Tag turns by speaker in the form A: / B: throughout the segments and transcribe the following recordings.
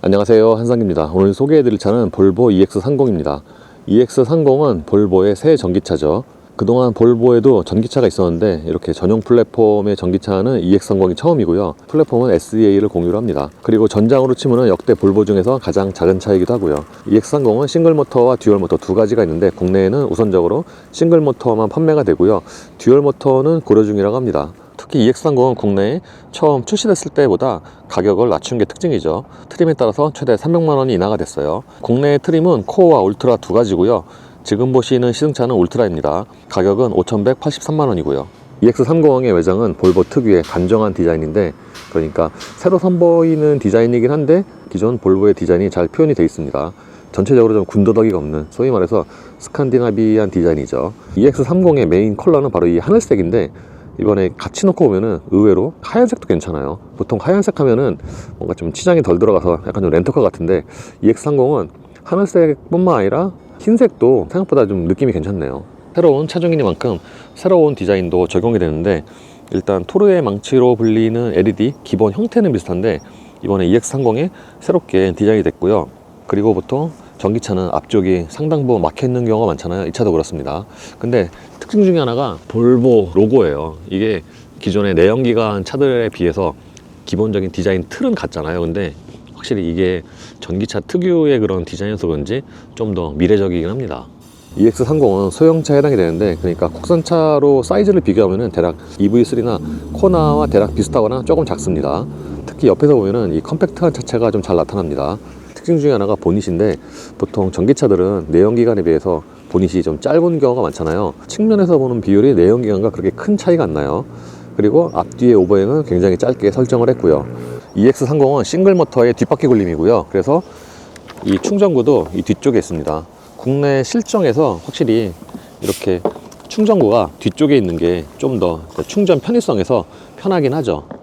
A: 안녕하세요. 한상기입니다. 오늘 소개해드릴 차는 볼보 EX30입니다. EX30은 볼보의 새 전기차죠. 그동안 볼보에도 전기차가 있었는데 이렇게 전용 플랫폼의 전기차는 EX30이 처음이고요. 플랫폼은 SEA를 공유를 합니다. 그리고 전장으로 치면 역대 볼보 중에서 가장 작은 차이기도 하고요. EX30은 싱글 모터와 듀얼 모터 두 가지가 있는데 국내에는 우선적으로 싱글 모터만 판매가 되고요. 듀얼 모터는 고려 중이라고 합니다 특히 EX30은 국내에 처음 출시됐을 때보다 가격을 낮춘 게 특징이죠. 트림에 따라서 최대 300만 원이 인하가 됐어요. 국내 트림은 코어와 울트라 두 가지고요. 지금 보시는 시승차는 울트라입니다. 가격은 5,183만 원이고요. EX30의 외장은 볼보 특유의 간정한 디자인인데 그러니까 새로 선보이는 디자인이긴 한데 기존 볼보의 디자인이 잘 표현이 되어 있습니다. 전체적으로 좀 군더더기가 없는 소위 말해서 스칸디나비안 디자인이죠. EX30의 메인 컬러는 바로 이 하늘색인데 이번에 같이 놓고 보면은 의외로 하얀색도 괜찮아요. 보통 하얀색 하면은 뭔가 좀 치장이 덜 들어가서 약간 좀 렌터카 같은데 EX30은 하늘색뿐만 아니라 흰색도 생각보다 좀 느낌이 괜찮네요. 새로운 차종이니만큼 새로운 디자인도 적용이 되는데 일단 토르의 망치로 불리는 LED 기본 형태는 비슷한데 이번에 EX30에 새롭게 디자인이 됐고요. 그리고 보통 전기차는 앞쪽이 상당 부분 막혀 있는 경우가 많잖아요. 이 차도 그렇습니다. 근데 특징 중에 하나가 볼보 로고예요. 이게 기존의 내연기관 차들에 비해서 기본적인 디자인 틀은 같잖아요. 근데 확실히 이게 전기차 특유의 그런 디자인에서 그런지 좀 더 미래적이긴 합니다. EX30은 소형차에 해당이 되는데 그러니까 국산차로 사이즈를 비교하면 대략 EV3나 코나와 대략 비슷하거나 조금 작습니다. 특히 옆에서 보면은 이 컴팩트한 차체가 좀 잘 나타납니다. 특징 중에 하나가 보닛인데 보통 전기차들은 내연기관에 비해서 보닛이 좀 짧은 경우가 많잖아요. 측면에서 보는 비율이 내연기관과 그렇게 큰 차이가 안 나요. 그리고 앞뒤의 오버행은 굉장히 짧게 설정을 했고요. EX30은 싱글 모터의 뒷바퀴 굴림이고요. 그래서 이 충전구도 이 뒤쪽에 있습니다. 국내 실정에서 확실히 이렇게 충전구가 뒤쪽에 있는 게 좀 더 충전 편의성에서 편하긴 하죠.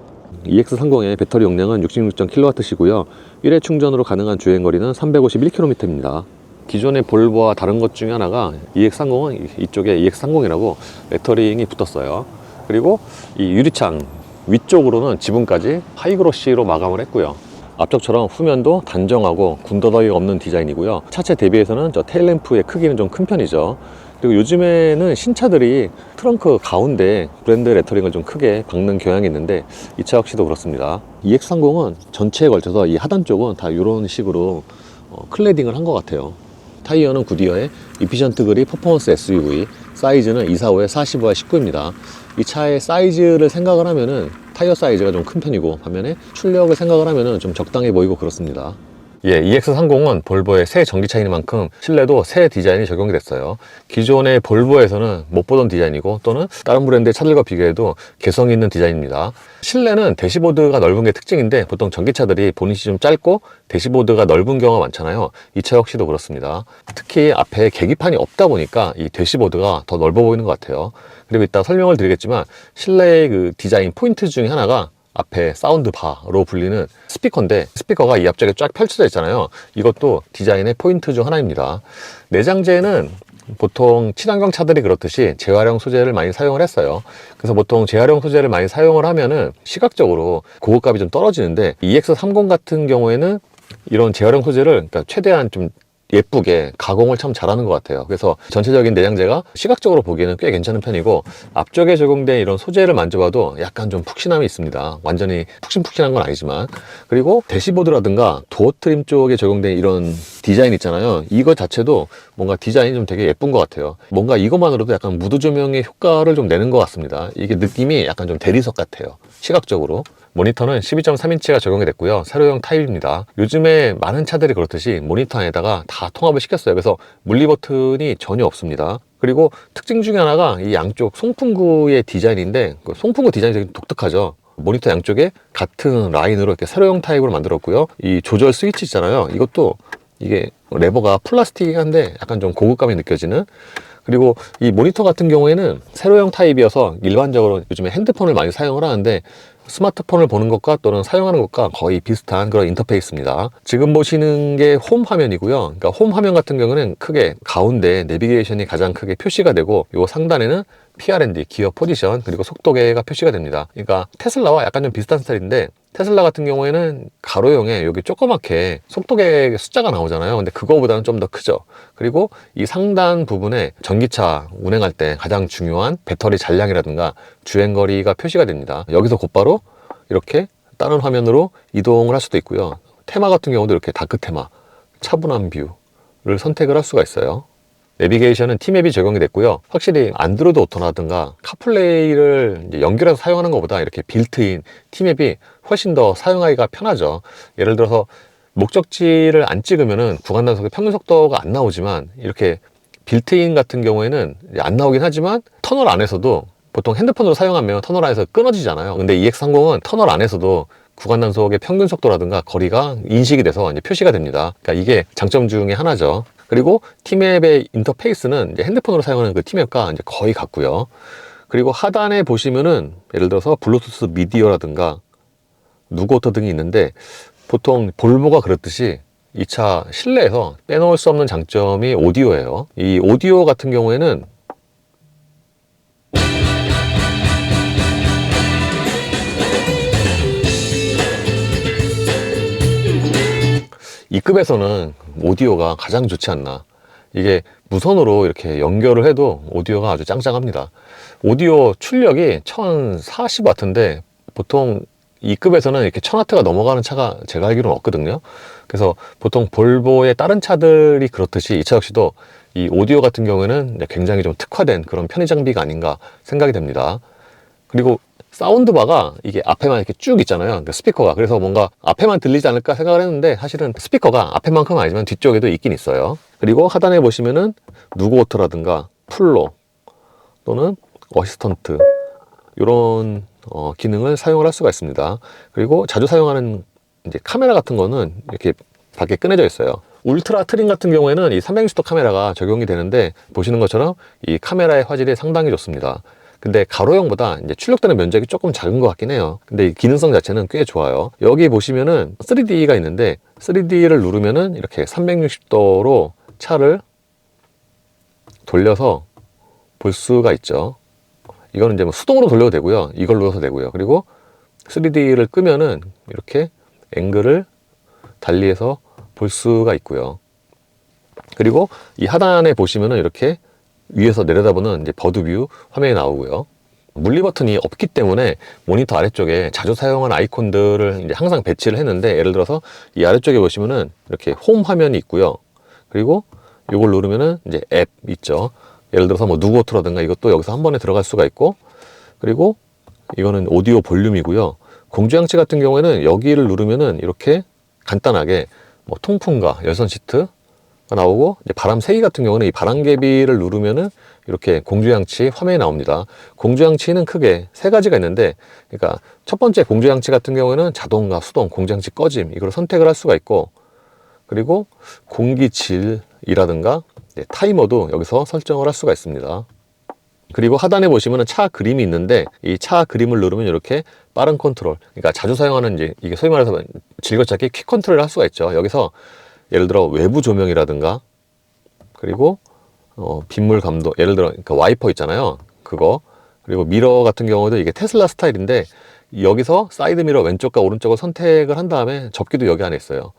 A: EX30의 배터리 용량은 66.kWh시고요. 1회 충전으로 가능한 주행거리는 351km입니다. 기존의 볼보와 다른 것 중에 하나가 EX30은 이쪽에 EX30이라고 레터링이 붙었어요. 그리고 이 유리창 위쪽으로는 지붕까지 하이그로시로 마감을 했고요. 앞쪽처럼 후면도 단정하고 군더더기가 없는 디자인이고요. 차체 대비해서는 저 테일램프의 크기는 좀 큰 편이죠. 그리고 요즘에는 신차들이 트렁크 가운데 브랜드 레터링을 좀 크게 박는 경향이 있는데 이 차 역시도 그렇습니다. EX30은 전체에 걸쳐서 이 하단 쪽은 다 이런 식으로 어, 클레딩을 한 것 같아요. 타이어는 구디어의 이피션트 그리 퍼포먼스 SUV 사이즈는 245에 45에 19입니다. 이 차의 사이즈를 생각을 하면은 타이어 사이즈가 좀 큰 편이고 반면에 출력을 생각을 하면은 좀 적당해 보이고 그렇습니다. 예, EX30은 볼보의 새 전기차인 만큼 실내도 새 디자인이 적용이 됐어요. 기존의 볼보에서는 못 보던 디자인이고 또는 다른 브랜드의 차들과 비교해도 개성 있는 디자인입니다. 실내는 대시보드가 넓은 게 특징인데 보통 전기차들이 보닛이 좀 짧고 대시보드가 넓은 경우가 많잖아요. 이 차 역시도 그렇습니다. 특히 앞에 계기판이 없다 보니까 이 대시보드가 더 넓어 보이는 것 같아요. 그리고 이따 설명을 드리겠지만 실내의 그 디자인 포인트 중에 하나가 앞에 사운드 바로 불리는 스피커인데 스피커가 이 앞쪽에 쫙 펼쳐져 있잖아요. 이것도 디자인의 포인트 중 하나입니다. 내장재는 보통 친환경 차들이 그렇듯이 재활용 소재를 많이 사용을 했어요. 그래서 보통 재활용 소재를 많이 사용을 하면은 시각적으로 고급감이 좀 떨어지는데 EX30 같은 경우에는 이런 재활용 소재를 그러니까 최대한 좀 예쁘게 가공을 참 잘하는 것 같아요. 그래서 전체적인 내장재가 시각적으로 보기에는 꽤 괜찮은 편이고 앞쪽에 적용된 이런 소재를 만져봐도 약간 좀 푹신함이 있습니다. 완전히 푹신푹신한 건 아니지만 그리고 대시보드라든가 도어 트림 쪽에 적용된 이런 디자인 있잖아요. 이거 자체도 뭔가 디자인이 좀 되게 예쁜 것 같아요. 뭔가 이것만으로도 약간 무드 조명의 효과를 좀 내는 것 같습니다. 이게 느낌이 약간 좀 대리석 같아요. 시각적으로. 모니터는 12.3인치가 적용이 됐고요. 세로형 타입입니다. 요즘에 많은 차들이 그렇듯이 모니터 안에다가 다 통합을 시켰어요. 그래서 물리 버튼이 전혀 없습니다. 그리고 특징 중에 하나가 이 양쪽 송풍구의 디자인인데 그 송풍구 디자인이 되게 독특하죠. 모니터 양쪽에 같은 라인으로 이렇게 세로형 타입으로 만들었고요. 이 조절 스위치 있잖아요. 이것도 이게 레버가 플라스틱한데 약간 좀 고급감이 느껴지는 그리고 이 모니터 같은 경우에는 세로형 타입이어서 일반적으로 요즘에 핸드폰을 많이 사용을 하는데 스마트폰을 보는 것과 또는 사용하는 것과 거의 비슷한 그런 인터페이스입니다. 지금 보시는 게 홈 화면이고요. 그러니까 홈 화면 같은 경우는 크게 가운데 내비게이션이 가장 크게 표시가 되고 요 상단에는 PRND, 기어 포지션, 그리고 속도계가 표시가 됩니다. 그러니까 테슬라와 약간 좀 비슷한 스타일인데 테슬라 같은 경우에는 가로형에 여기 조그맣게 속도계 숫자가 나오잖아요. 근데 그거보다는 좀 더 크죠. 그리고 이 상단 부분에 전기차 운행할 때 가장 중요한 배터리 잔량이라든가 주행거리가 표시가 됩니다. 여기서 곧바로 이렇게 다른 화면으로 이동을 할 수도 있고요. 테마 같은 경우도 이렇게 다크 테마, 차분한 뷰를 선택을 할 수가 있어요. 내비게이션은 T맵이 적용이 됐고요. 확실히 안드로이드 오토라든가 카플레이를 연결해서 사용하는 것보다 이렇게 빌트인 T맵이 훨씬 더 사용하기가 편하죠. 예를 들어서 목적지를 안 찍으면은 구간 단속의 평균 속도가 안 나오지만 이렇게 빌트인 같은 경우에는 안 나오긴 하지만 터널 안에서도 보통 핸드폰으로 사용하면 터널 안에서 끊어지잖아요. 근데 EX30은 터널 안에서도 구간 단속의 평균 속도라든가 거리가 인식이 돼서 이제 표시가 됩니다. 그러니까 이게 장점 중에 하나죠. 그리고 T맵의 인터페이스는 이제 핸드폰으로 사용하는 그 T맵과 이제 거의 같고요. 그리고 하단에 보시면은 예를 들어서 블루투스 미디어라든가 누구오토 등이 있는데 보통 볼보가 그렇듯이 이 차 실내에서 빼놓을 수 없는 장점이 오디오예요. 이 오디오 같은 경우에는 이 급에서는 오디오가 가장 좋지 않나. 이게 무선으로 이렇게 연결을 해도 오디오가 아주 짱짱합니다. 오디오 출력이 1040W인데 보통 이 급에서는 이렇게 1000W가 넘어가는 차가 제가 알기로는 없거든요. 그래서 보통 볼보의 다른 차들이 그렇듯이 이 차 역시도 이 오디오 같은 경우에는 굉장히 좀 특화된 그런 편의 장비가 아닌가 생각이 됩니다. 그리고 사운드바가 이게 앞에만 이렇게 쭉 있잖아요. 그 스피커가. 그래서 뭔가 앞에만 들리지 않을까 생각을 했는데 사실은 스피커가 앞에만큼은 아니지만 뒤쪽에도 있긴 있어요. 그리고 하단에 보시면은 누구 오토라든가 풀로 또는 어시스턴트 이런 어, 기능을 사용을 할 수가 있습니다. 그리고 자주 사용하는 이제 카메라 같은 거는 이렇게 밖에 꺼내져 있어요. 울트라 트림 같은 경우에는 이 360도 카메라가 적용이 되는데 보시는 것처럼 이 카메라의 화질이 상당히 좋습니다. 근데 가로형보다 이제 출력되는 면적이 조금 작은 것 같긴 해요. 근데 이 기능성 자체는 꽤 좋아요. 여기 보시면은 3D가 있는데 3D를 누르면은 이렇게 360도로 차를 돌려서 볼 수가 있죠. 이거는 이제 뭐 수동으로 돌려도 되고요. 이걸 눌러서 되고요. 그리고 3D를 끄면은 이렇게 앵글을 달리해서 볼 수가 있고요. 그리고 이 하단에 보시면은 이렇게 위에서 내려다보는 이제 버드 뷰 화면이 나오고요. 물리 버튼이 없기 때문에 모니터 아래쪽에 자주 사용하는 아이콘들을 이제 항상 배치를 했는데 예를 들어서 이 아래쪽에 보시면은 이렇게 홈 화면이 있고요. 그리고 이걸 누르면은 이제 앱 있죠. 예를 들어서 뭐 누구오토라든가 이것도 여기서 한 번에 들어갈 수가 있고 그리고 이거는 오디오 볼륨이고요. 공조장치 같은 경우에는 여기를 누르면은 이렇게 간단하게 뭐 통풍과 열선 시트 나오고 바람 세기 같은 경우는 이 바람개비를 누르면은 이렇게 공조장치 화면이 나옵니다. 공조장치는 크게 세 가지가 있는데, 그러니까 첫 번째 공조장치 같은 경우에는 자동과 수동, 공조장치 꺼짐 이걸 선택을 할 수가 있고, 그리고 공기질이라든가 이제 타이머도 여기서 설정을 할 수가 있습니다. 그리고 하단에 보시면은 차 그림이 있는데 이 차 그림을 누르면 이렇게 빠른 컨트롤, 그러니까 자주 사용하는 이제 이게 소위 말해서 즐겨찾기 퀵 컨트롤을 할 수가 있죠. 여기서 예를 들어 외부 조명이라든가 그리고 어, 빗물 감도 예를 들어 그러니까 와이퍼 있잖아요 그거 그리고 미러 같은 경우도 이게 테슬라 스타일인데 여기서 사이드 미러 왼쪽과 오른쪽을 선택을 한 다음에 접기도 여기 안에 있어요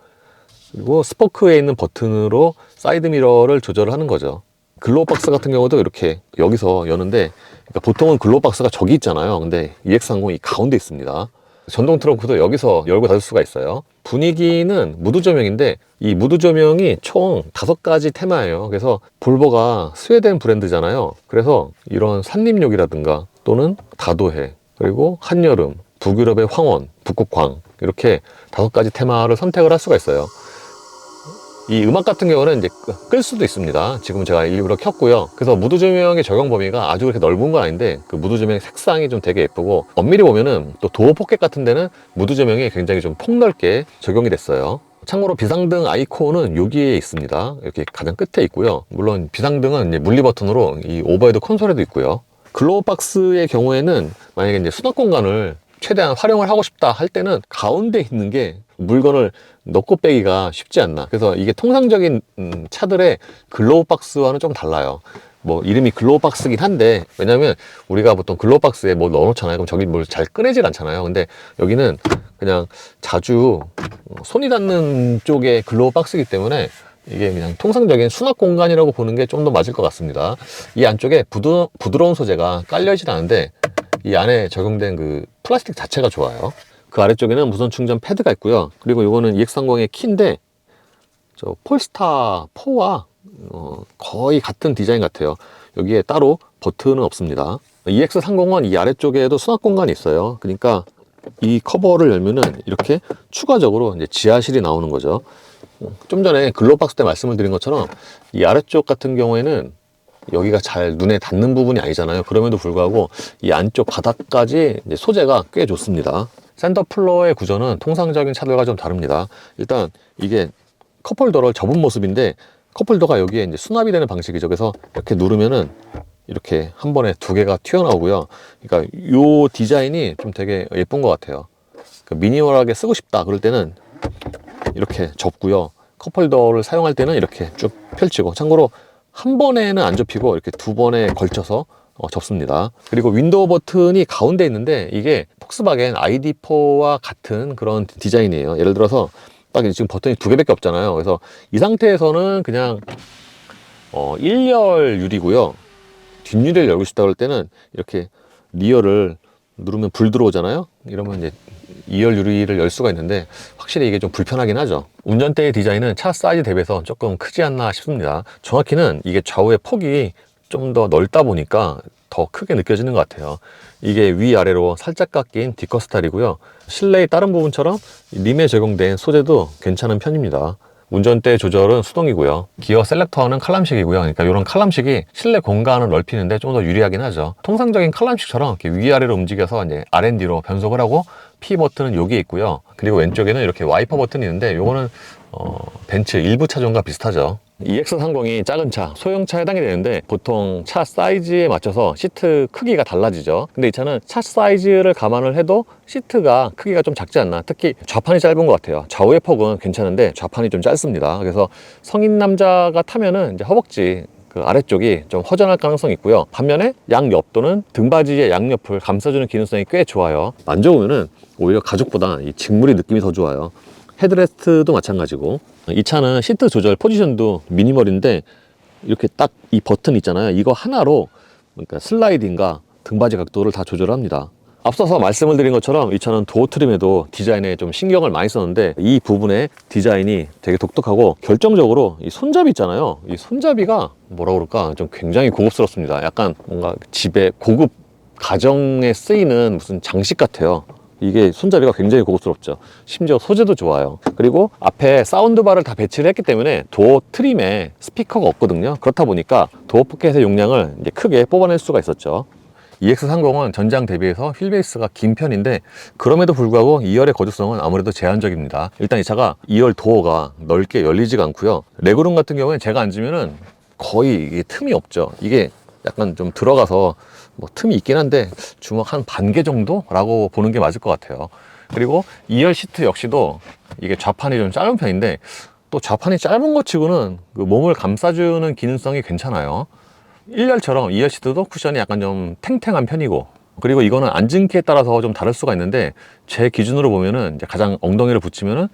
A: 그리고 스포크에 있는 버튼으로 사이드 미러를 조절을 하는 거죠 글로우 박스 같은 경우도 이렇게 여기서 여는데 그러니까 보통은 글로우 박스가 저기 있잖아요 근데 EX30 이 가운데 있습니다 전동 트렁크도 여기서 열고 닫을 수가 있어요. 분위기는 무드 조명인데 이 무드 조명이 총 다섯 가지 테마예요. 그래서 볼보가 스웨덴 브랜드잖아요. 그래서 이런 산림욕이라든가 또는 다도해 그리고 한여름, 북유럽의 황원, 북극광 이렇게 다섯 가지 테마를 선택을 할 수가 있어요. 이 음악 같은 경우는 이제 끌 수도 있습니다. 지금 제가 일부러 켰고요. 그래서 무드 조명의 적용 범위가 아주 그렇게 넓은 건 아닌데 그 무드 조명의 색상이 좀 되게 예쁘고 엄밀히 보면은 또 도어 포켓 같은 데는 무드 조명이 굉장히 좀 폭넓게 적용이 됐어요. 참고로 비상등 아이콘은 여기에 있습니다. 이렇게 가장 끝에 있고요. 물론 비상등은 이제 물리 버튼으로 이 오버헤드 콘솔에도 있고요. 글로우 박스의 경우에는 만약에 이제 수납 공간을 최대한 활용을 하고 싶다 할 때는 가운데 있는 게 물건을 넣고 빼기가 쉽지 않나. 그래서 이게 통상적인 음, 차들의 글로우 박스와는 좀 달라요. 뭐 이름이 글로우 박스긴 한데 왜냐면 우리가 보통 글로우 박스에 뭐 넣어놓잖아요. 그럼 저기 뭘 잘 꺼내질 않잖아요. 근데 여기는 그냥 자주 어, 손이 닿는 쪽의 글로우 박스이기 때문에 이게 그냥 통상적인 수납 공간이라고 보는 게 좀 더 맞을 것 같습니다. 이 안쪽에 부드, 부드러운 소재가 깔려있진 않은데 이 안에 적용된 그 플라스틱 자체가 좋아요. 그 아래쪽에는 무선 충전 패드가 있고요. 그리고 이거는 EX30의 키인데 저 폴스타 4와 어, 거의 같은 디자인 같아요. 여기에 따로 버튼은 없습니다. EX30은 이 아래쪽에도 수납 공간이 있어요. 그러니까 이 커버를 열면은 이렇게 추가적으로 이제 지하실이 나오는 거죠. 좀 전에 글로박스 때 말씀을 드린 것처럼 이 아래쪽 같은 경우에는 여기가 잘 눈에 닿는 부분이 아니잖아요. 그럼에도 불구하고 이 안쪽 바닥까지 소재가 꽤 좋습니다. 플로어의 구조는 통상적인 차들과 좀 다릅니다. 일단 이게 컵홀더를 접은 모습인데 컵홀더가 여기에 이제 수납이 되는 방식이죠. 그래서 이렇게 누르면은 이렇게 한 번에 두 개가 튀어나오고요. 그러니까 이 디자인이 좀 되게 예쁜 것 같아요. 그러니까 미니멀하게 쓰고 싶다 그럴 때는 이렇게 접고요. 컵홀더를 사용할 때는 이렇게 쭉 펼치고 참고로 한 번에는 안 접히고 이렇게 두 번에 걸쳐서 어, 접습니다. 그리고 윈도우 버튼이 가운데 있는데 이게 폭스바겐 ID4와 같은 그런 디자인이에요. 예를 들어서 딱 지금 버튼이 두 개밖에 없잖아요. 그래서 이 상태에서는 그냥 어, 1열 유리고요. 뒷유리를 열고 싶다 그럴 때는 이렇게 리어를 누르면 불 들어오잖아요. 이러면 이제 2열 유리를 열 수가 있는데 확실히 이게 좀 불편하긴 하죠. 운전대의 디자인은 차 사이즈 대비해서 조금 크지 않나 싶습니다. 정확히는 이게 좌우의 폭이 좀 더 넓다 보니까 더 크게 느껴지는 것 같아요. 이게 위아래로 살짝 깎인 디커 스타일이고요. 실내의 다른 부분처럼 림에 적용된 소재도 괜찮은 편입니다. 운전대 조절은 수동이고요. 기어 셀렉터는 칼럼식이고요. 그러니까 이런 칼럼식이 실내 공간을 넓히는데 좀 더 유리하긴 하죠. 통상적인 칼럼식처럼 이렇게 위아래로 움직여서 이제 R&D로 변속을 하고 P 버튼은 여기에 있고요. 그리고 왼쪽에는 이렇게 와이퍼 버튼이 있는데 이거는 어, 벤츠 일부 차종과 비슷하죠. EX30이 작은 차, 소형차에 해당이 되는데 보통 차 사이즈에 맞춰서 시트 크기가 달라지죠. 근데 이 차는 차 사이즈를 감안을 해도 시트가 크기가 좀 작지 않나. 특히 좌판이 짧은 것 같아요. 좌우의 폭은 괜찮은데 좌판이 좀 짧습니다. 그래서 성인 남자가 타면은 이제 허벅지 그 아래쪽이 좀 허전할 가능성이 있고요. 반면에 양옆 또는 등받이의 양옆을 감싸주는 기능성이 꽤 좋아요. 만져보면은 오히려 가죽보다 이 직물이 느낌이 더 좋아요. 헤드레스트도 마찬가지고 이 차는 시트 조절 포지션도 미니멀인데 이렇게 딱 이 버튼 있잖아요. 이거 하나로 그러니까 슬라이딩과 등받이 각도를 다 조절합니다. 앞서서 말씀을 드린 것처럼 이 차는 도어 트림에도 디자인에 좀 신경을 많이 썼는데 이 부분의 디자인이 되게 독특하고 결정적으로 이 손잡이 있잖아요. 이 손잡이가 뭐라 그럴까 좀 굉장히 고급스럽습니다. 약간 뭔가 집에 고급 가정에 쓰이는 무슨 장식 같아요. 이게 손잡이가 굉장히 고급스럽죠. 심지어 소재도 좋아요. 그리고 앞에 사운드바를 다 배치를 했기 때문에 도어 트림에 스피커가 없거든요. 그렇다 보니까 도어 포켓의 용량을 크게 뽑아낼 수가 있었죠. EX30은 전장 대비해서 휠베이스가 긴 편인데 그럼에도 불구하고 2열의 거주성은 아무래도 제한적입니다. 일단 이 차가 2열 도어가 넓게 열리지가 않고요. 레그룸 같은 경우에는 제가 앉으면은 거의 틈이 없죠. 이게 약간 좀 들어가서 뭐 틈이 있긴 한데 주먹 한 반 개 정도라고 보는 게 맞을 것 같아요. 그리고 2열 시트 역시도 이게 좌판이 좀 짧은 편인데 또 좌판이 짧은 것 치고는 그 몸을 감싸주는 기능성이 괜찮아요. 1열처럼 2열 시트도 쿠션이 약간 좀 탱탱한 편이고 그리고 이거는 앉은 키에 따라서 좀 다를 수가 있는데 제 기준으로 보면은 이제 가장 엉덩이를 붙이면은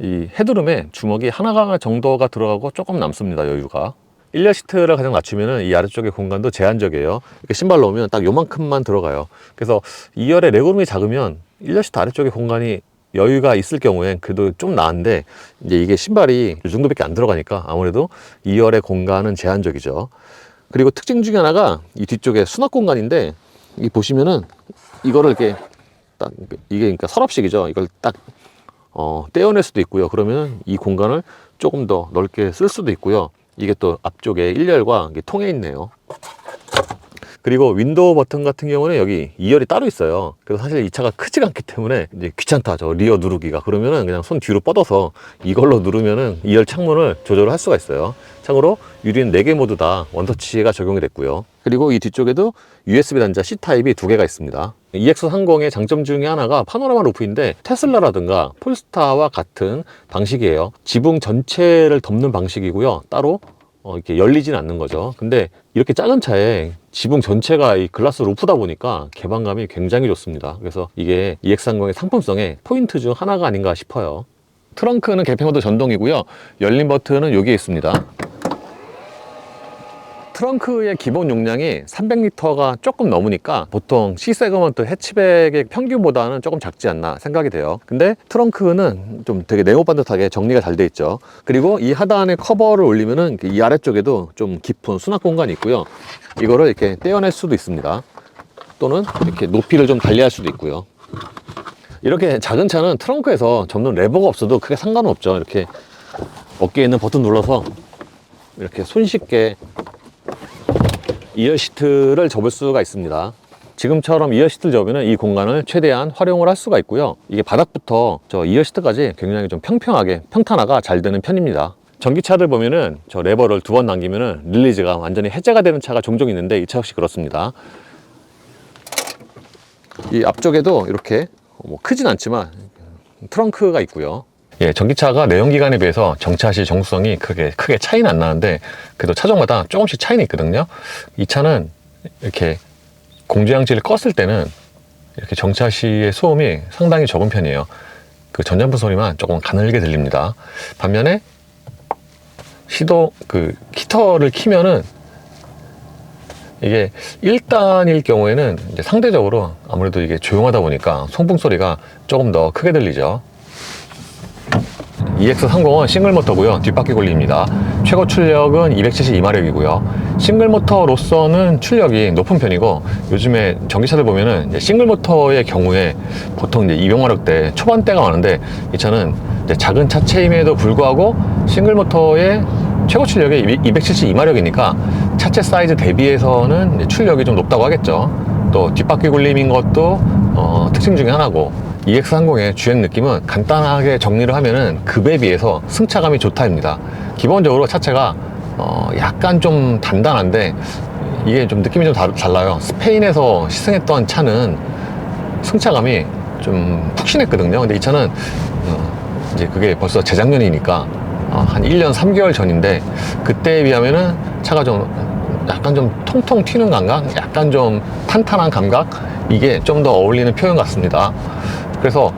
A: 이 헤드룸에 주먹이 하나 정도가 들어가고 조금 남습니다 여유가. 1열 시트를 가장 낮추면은 이 아래쪽의 공간도 제한적이에요. 이렇게 신발 넣으면 딱 요만큼만 들어가요. 그래서 2열의 레그룸이 작으면 1열 시트 아래쪽에 공간이 여유가 있을 경우엔 그래도 좀 나은데 이제 이게 신발이 이 정도밖에 안 들어가니까 아무래도 2열의 공간은 제한적이죠 그리고 특징 중에 하나가 이 뒤쪽에 수납 공간인데 이 보시면은 이거를 이렇게 딱 이게 그러니까 서랍식이죠. 이걸 딱 어, 떼어낼 수도 있고요. 그러면 이 공간을 조금 더 넓게 쓸 수도 있고요. 이게 또 앞쪽에 1열과 이게 통해 있네요. 그리고 윈도우 버튼 같은 경우는 여기 2열이 따로 있어요. 그래서 사실 이 차가 크지가 않기 때문에 이제 귀찮다, 저 리어 누르기가. 그러면은 그냥 손 뒤로 뻗어서 이걸로 누르면은 2열 창문을 조절을 할 수가 있어요. 참고로 유리는 4개 모두 다 원터치가 적용이 됐고요. 그리고 이 뒤쪽에도 USB 단자 C타입이 두 개가 있습니다. EX30의 장점 중에 하나가 파노라마 루프인데 테슬라라든가 폴스타와 같은 방식이에요. 지붕 전체를 덮는 방식이고요. 따로 어, 이렇게 열리진 않는 거죠. 근데 이렇게 작은 차에 지붕 전체가 이 글라스 루프다 보니까 개방감이 굉장히 좋습니다. 그래서 이게 EX30의 상품성의 포인트 중 하나가 아닌가 싶어요. 트렁크는 개폐모드 전동이고요. 열린 버튼은 여기에 있습니다. 트렁크의 기본 용량이 300리터가 조금 넘으니까 보통 C세그먼트 해치백의 평균보다는 조금 작지 않나 생각이 돼요. 근데 트렁크는 좀 되게 네모 반듯하게 정리가 잘 돼 있죠. 그리고 이 하단에 커버를 올리면은 이 아래쪽에도 좀 깊은 수납 공간이 있고요. 이거를 이렇게 떼어낼 수도 있습니다. 또는 이렇게 높이를 좀 달리할 수도 있고요. 이렇게 작은 차는 트렁크에서 접는 레버가 없어도 크게 상관은 없죠. 이렇게 어깨에 있는 버튼 눌러서 이렇게 손쉽게 이어 시트를 접을 수가 있습니다. 지금처럼 이어 시트를 접으면 이 공간을 최대한 활용을 할 수가 있고요. 이게 바닥부터 저 이어 시트까지 굉장히 좀 평평하게 평탄화가 잘 되는 편입니다. 전기차들 보면은 저 레버를 두 번 남기면은 릴리즈가 완전히 해제가 되는 차가 종종 있는데 이 차 역시 그렇습니다. 이 앞쪽에도 이렇게 뭐 크진 않지만 트렁크가 있고요. 예, 전기차가 내연기관에 비해서 정차 시 정수성이 크게 크게 차이는 안 나는데 그래도 차종마다 조금씩 차이는 있거든요. 이 차는 이렇게 공조장치를 껐을 때는 이렇게 정차 시의 소음이 상당히 적은 편이에요. 그 전자부 소리만 조금 가늘게 들립니다. 반면에 시도 그 히터를 키면은 이게 1단일 경우에는 상대적으로 아무래도 이게 조용하다 보니까 송풍 소리가 조금 더 크게 들리죠. EX30은 싱글 모터고요. 뒷바퀴 굴리입니다. 최고 출력은 272마력이고요. 싱글 모터로서는 출력이 높은 편이고 요즘에 전기차들 보면은 이제 싱글 모터의 경우에 보통 이제 200마력대 초반대가 많은데 이 차는 작은 차체임에도 불구하고 싱글 모터의 최고 출력이 272마력이니까 차체 사이즈 대비해서는 출력이 좀 높다고 하겠죠. 또 뒷바퀴 굴림인 것도 어, 특징 중에 하나고 EX30의 주행 느낌은 간단하게 정리를 하면은 급에 비해서 승차감이 좋다입니다. 기본적으로 차체가 어, 약간 좀 단단한데 이게 좀 느낌이 좀 다- 달라요. 스페인에서 시승했던 차는 승차감이 좀 푹신했거든요. 근데 이 차는 어, 이제 그게 벌써 재작년이니까 어, 한 1년 3개월 전인데 그때에 비하면은 차가 좀 약간 좀 통통 튀는 감각, 약간 좀 탄탄한 감각 이게 좀 더 어울리는 표현 같습니다. 그래서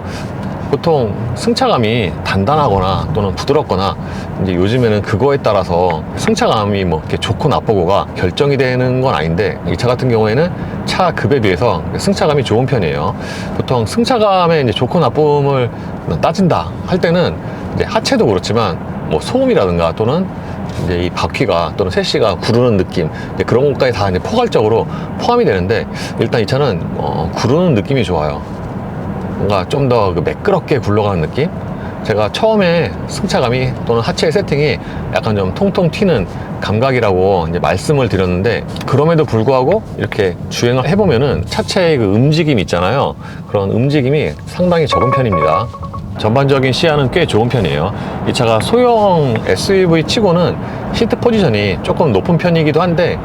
A: 보통 승차감이 단단하거나 또는 부드럽거나 이제 요즘에는 그거에 따라서 승차감이 뭐 이렇게 좋고 나쁘고가 결정이 되는 건 아닌데 이 차 같은 경우에는 차 급에 비해서 승차감이 좋은 편이에요. 보통 승차감의 이제 좋고 나쁨을 따진다 할 때는 이제 하체도 그렇지만 뭐 소음이라든가 또는 이제 이 바퀴가 또는 세시가 구르는 느낌 그런 것까지 다 이제 포괄적으로 포함이 되는데 일단 이 차는 어, 구르는 느낌이 좋아요. 뭔가 좀더그 매끄럽게 굴러가는 느낌? 제가 처음에 승차감이 또는 하체의 세팅이 약간 좀 통통 튀는 감각이라고 이제 말씀을 드렸는데 그럼에도 불구하고 이렇게 주행을 해보면은 차체의 그 움직임 있잖아요. 그런 움직임이 상당히 적은 편입니다. 전반적인 시야는 꽤 좋은 편이에요. 이 차가 소형 SUV 치고는 시트 포지션이 조금 높은 편이기도 한데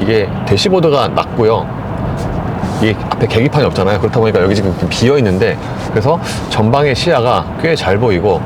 A: 이게 대시보드가 낮고요. 이 앞에 계기판이 없잖아요. 그렇다 보니까 여기 지금 비어 있는데 그래서 전방의 시야가 꽤 잘 보이고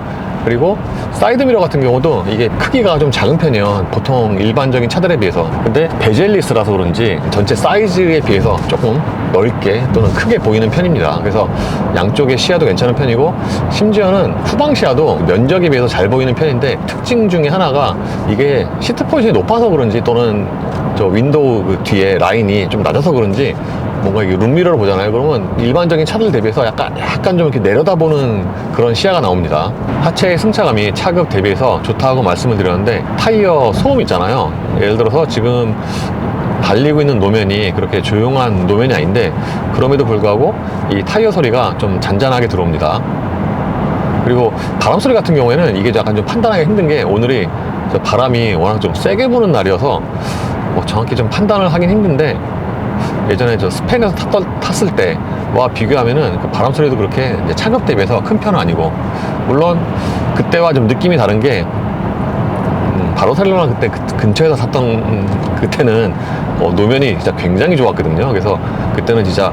A: 그리고 사이드미러 같은 경우도 이게 크기가 좀 작은 편이에요. 보통 일반적인 차들에 비해서. 근데 베젤리스라서 그런지 전체 사이즈에 비해서 조금 넓게 또는 크게 보이는 편입니다. 그래서 양쪽의 시야도 괜찮은 편이고 심지어는 후방 시야도 면적에 비해서 잘 보이는 편인데 특징 중에 하나가 이게 시트 포지션이 높아서 그런지 또는 저 윈도우 그 뒤에 라인이 좀 낮아서 그런지 뭔가 이게 룸미러를 보잖아요. 그러면 일반적인 차들 대비해서 약간 약간 좀 이렇게 내려다보는 그런 시야가 나옵니다. 하체의 승차감이 차급 대비해서 좋다고 말씀을 드렸는데 타이어 소음 있잖아요. 예를 들어서 지금 달리고 있는 노면이 그렇게 조용한 노면이 아닌데 그럼에도 불구하고 이 타이어 소리가 좀 잔잔하게 들어옵니다. 그리고 바람 소리 같은 경우에는 이게 약간 좀 판단하기 힘든 게 오늘이 저 바람이 워낙 좀 세게 부는 날이어서 뭐 정확히 좀 판단을 하긴 힘든데 예전에 저 스페인에서 탔, 탔을 때와 비교하면은 그 바람 소리도 그렇게 이제 차급 대비해서 큰 편은 아니고 물론 그때와 좀 느낌이 다른 게 음, 바르셀로나 그때 그 근처에서 탔던 음, 그때는 어, 노면이 진짜 굉장히 좋았거든요. 그래서 그때는 진짜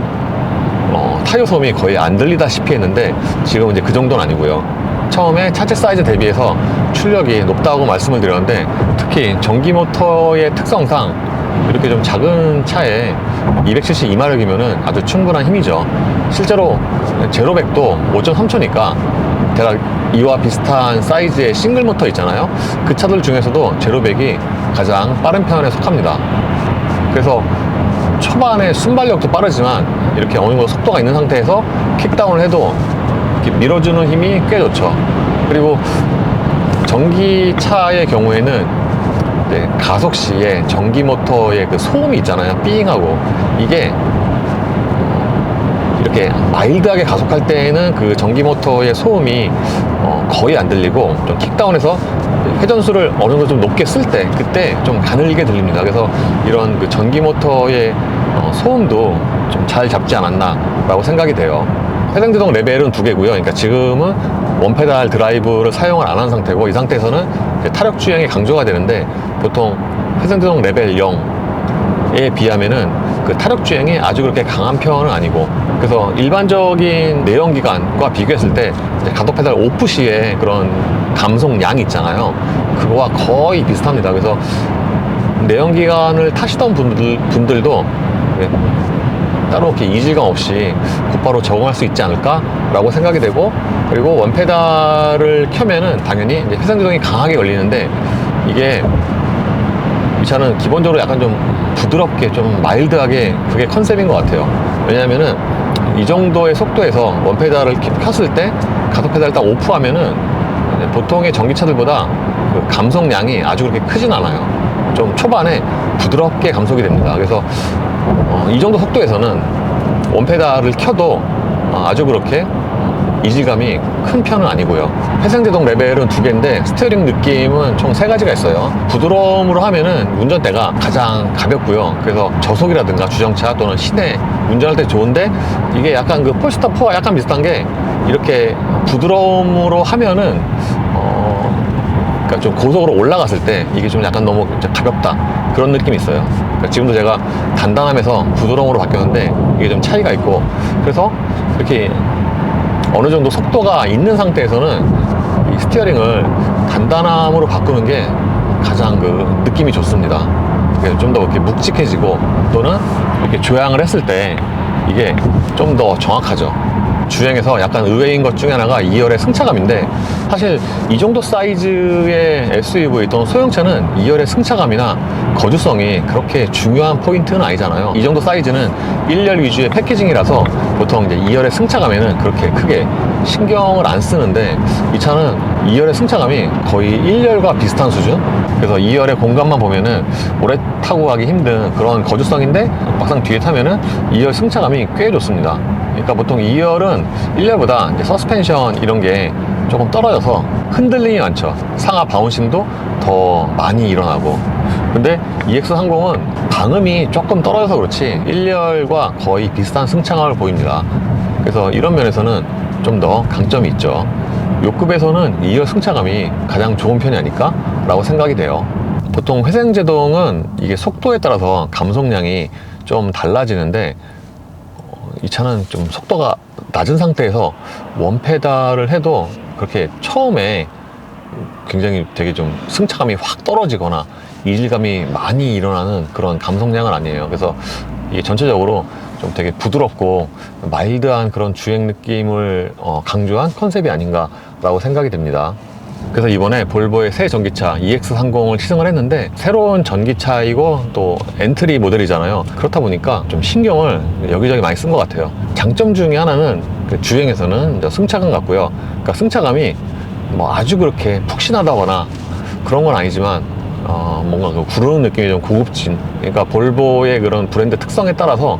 A: 어, 타이어 소음이 거의 안 들리다시피 했는데 지금은 이제 그 정도는 아니고요. 처음에 차체 사이즈 대비해서 출력이 높다고 말씀을 드렸는데 특히 전기 모터의 특성상 이렇게 좀 작은 차에 270 이마력이면은 아주 충분한 힘이죠. 실제로 제로백도 5.3초니까 대략 이와 비슷한 사이즈의 싱글 모터 있잖아요. 그 차들 중에서도 제로백이 가장 빠른 편에 속합니다. 그래서 초반에 순발력도 빠르지만 이렇게 어느 정도 속도가 있는 상태에서 킥다운을 해도 이렇게 밀어주는 힘이 꽤 좋죠. 그리고 전기차의 경우에는 네, 가속 시에 전기 모터의 그 소음이 있잖아요. 삐잉하고 이게 이렇게 마일드하게 가속할 때에는 그 전기 모터의 소음이 어, 거의 안 들리고 좀 킥다운해서 회전수를 어느 정도 좀 높게 쓸 때 그때 좀 가늘게 들립니다. 그래서 이런 그 전기 모터의 어, 소음도 좀 잘 잡지 않았나라고 생각이 돼요. 회생제동 레벨은 두 개고요. 그러니까 지금은 원페달 드라이브를 사용을 안 한 상태고 이 상태에서는 타력 주행이 강조가 되는데 보통 회생제동 레벨 0에 비하면은 그 타력 주행이 아주 그렇게 강한 편은 아니고 그래서 일반적인 내연기관과 비교했을 때 가속 페달 오프 시의 그런 감속량 있잖아요. 그거와 거의 비슷합니다. 그래서 내연기관을 타시던 분들, 분들도 네, 따로 이렇게 이질감 없이 곧바로 적응할 수 있지 않을까라고 생각이 되고 그리고 원페달을 켜면은 당연히 이제 회전제동이 강하게 걸리는데 이게 이 차는 기본적으로 약간 좀 부드럽게 좀 마일드하게 그게 컨셉인 것 같아요. 왜냐하면은 이 정도의 속도에서 원페달을 키- 켰을 때 가속 페달을 딱 오프하면은 보통의 전기차들보다 그 감속량이 아주 그렇게 크진 않아요. 좀 초반에 부드럽게 감속이 됩니다. 그래서 어, 이 정도 속도에서는 원페달을 켜도 어, 아주 그렇게 이질감이 큰 편은 아니고요. 회생제동 레벨은 두 개인데 스티어링 느낌은 총 세 가지가 있어요. 부드러움으로 하면은 운전대가 가장 가볍고요. 그래서 저속이라든가 주정차 또는 시내 운전할 때 좋은데 이게 약간 그 폴스타 4와 약간 비슷한 게 이렇게 부드러움으로 하면은 어, 그러니까 좀 고속으로 올라갔을 때 이게 좀 약간 너무 가볍다 그런 느낌이 있어요. 그러니까 지금도 제가 단단함에서 부드러움으로 바뀌었는데 이게 좀 차이가 있고 그래서 이렇게 어느 정도 속도가 있는 상태에서는 이 스티어링을 단단함으로 바꾸는 게 가장 그 느낌이 좋습니다. 좀 더 이렇게 묵직해지고 또는 이렇게 조향을 했을 때 이게 좀 더 정확하죠. 주행에서 약간 의외인 것 중에 하나가 2열의 승차감인데 사실 이 정도 사이즈의 SUV 또는 소형차는 2열의 승차감이나 거주성이 그렇게 중요한 포인트는 아니잖아요. 이 정도 사이즈는 1열 위주의 패키징이라서 보통 이제 2열의 승차감에는 그렇게 크게 신경을 안 쓰는데 이 차는 2열의 승차감이 거의 1열과 비슷한 수준? 그래서 2열의 공간만 보면은 오래 타고 가기 힘든 그런 거주성인데 막상 뒤에 타면은 2열 승차감이 꽤 좋습니다. 그러니까 보통 2열은 1열보다 이제 서스펜션 이런 게 조금 떨어져서 흔들림이 많죠. 상하 바운싱도 더 많이 일어나고. 근데 EX30은 방음이 조금 떨어져서 그렇지 1열과 거의 비슷한 승차감을 보입니다. 그래서 이런 면에서는 좀 더 강점이 있죠. 요 급에서는 2열 승차감이 가장 좋은 편이 아닐까? 라고 생각이 돼요. 보통 회생제동은 이게 속도에 따라서 감속량이 좀 달라지는데 어, 이 차는 좀 속도가 낮은 상태에서 원페달을 해도 그렇게 처음에 굉장히 되게 좀 승차감이 확 떨어지거나 이질감이 많이 일어나는 그런 감속량은 아니에요. 그래서 이게 전체적으로 좀 되게 부드럽고 마일드한 그런 주행 느낌을 어, 강조한 컨셉이 아닌가라고 생각이 됩니다. 그래서 이번에 볼보의 새 전기차 EX30을 시승을 했는데 새로운 전기차이고 또 엔트리 모델이잖아요. 그렇다 보니까 좀 신경을 여기저기 많이 쓴 것 같아요. 장점 중에 하나는 그 주행에서는 승차감 같고요. 그러니까 승차감이 뭐 아주 그렇게 푹신하다거나 그런 건 아니지만 어, 뭔가 그 구르는 느낌이 좀 고급진 그러니까 볼보의 그런 브랜드 특성에 따라서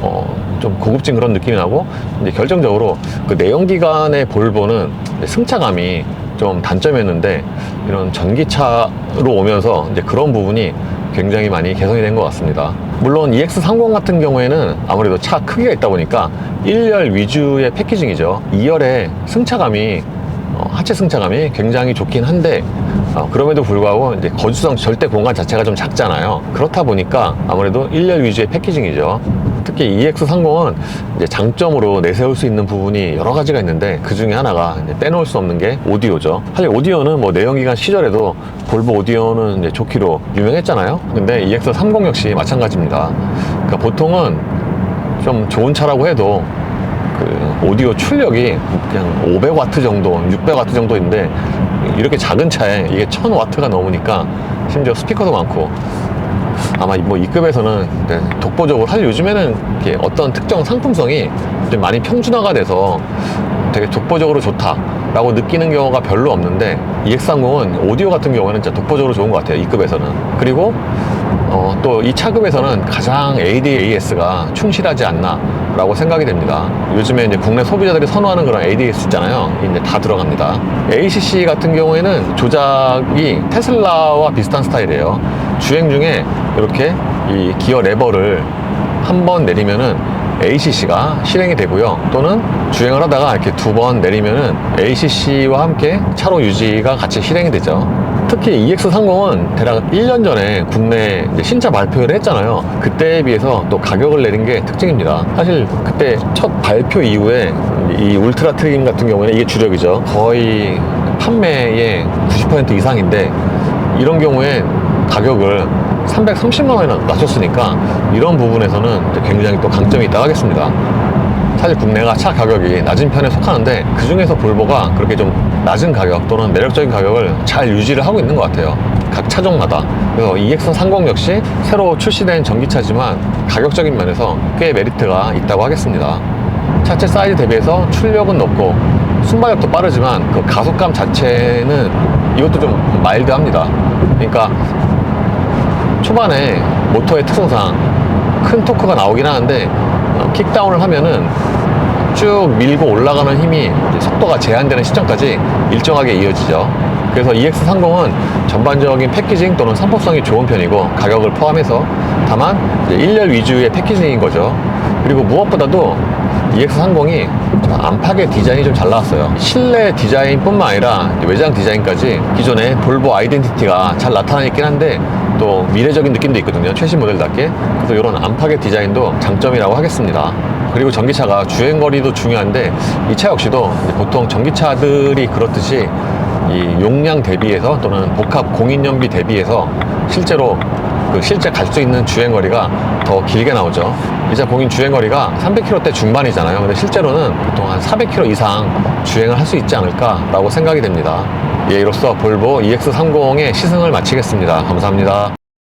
A: 어, 좀 고급진 그런 느낌이 나고 이제 결정적으로 그 내연기관의 볼보는 승차감이 좀 단점이었는데 이런 전기차로 오면서 이제 그런 부분이 굉장히 많이 개선이 된 것 같습니다. 물론 EX30 같은 경우에는 아무래도 차 크기가 있다 보니까 1열 위주의 패키징이죠. 2열의 승차감이 어, 하체 승차감이 굉장히 좋긴 한데 어, 그럼에도 불구하고 이제 거주성 절대 공간 자체가 좀 작잖아요. 그렇다 보니까 아무래도 1열 위주의 패키징이죠. 특히 EX30은 이제 장점으로 내세울 수 있는 부분이 여러 가지가 있는데 그 중에 하나가 빼놓을 수 없는 게 오디오죠. 사실 오디오는 뭐 내연기관 시절에도 볼보 오디오는 이제 좋기로 유명했잖아요. 근데 EX30 역시 마찬가지입니다. 그러니까 보통은 좀 좋은 차라고 해도 그 오디오 출력이 그냥 500와트 정도, 600와트 정도인데 이렇게 작은 차에 이게 1000와트가 넘으니까 심지어 스피커도 많고 아마 뭐 이 급에서는 네, 독보적으로 사실 요즘에는 어떤 특정 상품성이 좀 많이 평준화가 돼서 되게 독보적으로 좋다라고 느끼는 경우가 별로 없는데 EX30은 오디오 같은 경우에는 진짜 독보적으로 좋은 것 같아요 이 급에서는. 그리고 어, 또 이 차급에서는 가장 ADAS가 충실하지 않나 라고 생각이 됩니다. 요즘에 이제 국내 소비자들이 선호하는 그런 ADS 있잖아요. 이제 다 들어갑니다. ACC 같은 경우에는 조작이 테슬라와 비슷한 스타일이에요. 주행 중에 이렇게 이 기어 레버를 한 번 내리면은 ACC가 실행이 되고요. 또는 주행을 하다가 이렇게 두 번 내리면은 ACC와 함께 차로 유지가 같이 실행이 되죠. 특히 EX30은 대략 1년 전에 국내 신차 발표를 했잖아요. 그때에 비해서 또 가격을 내린 게 특징입니다. 사실 그때 첫 발표 이후에 이 울트라 트림 같은 경우에는 이게 주력이죠. 거의 판매의 90% 이상인데 이런 경우에 가격을 330만 원이나 낮췄으니까 이런 부분에서는 또 굉장히 또 강점이 있다고 하겠습니다. 사실 국내가 차 가격이 낮은 편에 속하는데 그 중에서 볼보가 그렇게 좀 낮은 가격 또는 매력적인 가격을 잘 유지를 하고 있는 것 같아요. 각 차종마다. 그래서 EX30 역시 새로 출시된 전기차지만 가격적인 면에서 꽤 메리트가 있다고 하겠습니다. 차체 사이즈 대비해서 출력은 높고 순발력도 빠르지만 그 가속감 자체는 이것도 좀 마일드합니다. 그러니까 초반에 모터의 특성상 큰 토크가 나오긴 하는데 어, 킥다운을 하면은 쭉 밀고 올라가는 힘이 속도가 제한되는 시점까지 일정하게 이어지죠. 그래서 EX30은 전반적인 패키징 또는 상품성이 좋은 편이고 가격을 포함해서 다만 이제 1열 위주의 패키징인 거죠. 그리고 무엇보다도 EX30이 안팎의 디자인이 좀 잘 나왔어요. 실내 디자인뿐만 아니라 외장 디자인까지 기존의 볼보 아이덴티티가 잘 나타나 있긴 한데 또 미래적인 느낌도 있거든요. 최신 모델답게. 그래서 이런 안팎의 디자인도 장점이라고 하겠습니다. 그리고 전기차가 주행거리도 중요한데 이 차 역시도 이제 보통 전기차들이 그렇듯이 이 용량 대비해서 또는 복합 공인연비 대비해서 실제로 그 실제 갈 수 있는 주행거리가 더 길게 나오죠. 이차 공인 주행거리가 300km대 중반이잖아요. 근데 실제로는 보통 한 400km 이상 주행을 할 수 있지 않을까라고 생각이 됩니다. 예, 이로써 볼보 EX30의 시승을 마치겠습니다. 감사합니다.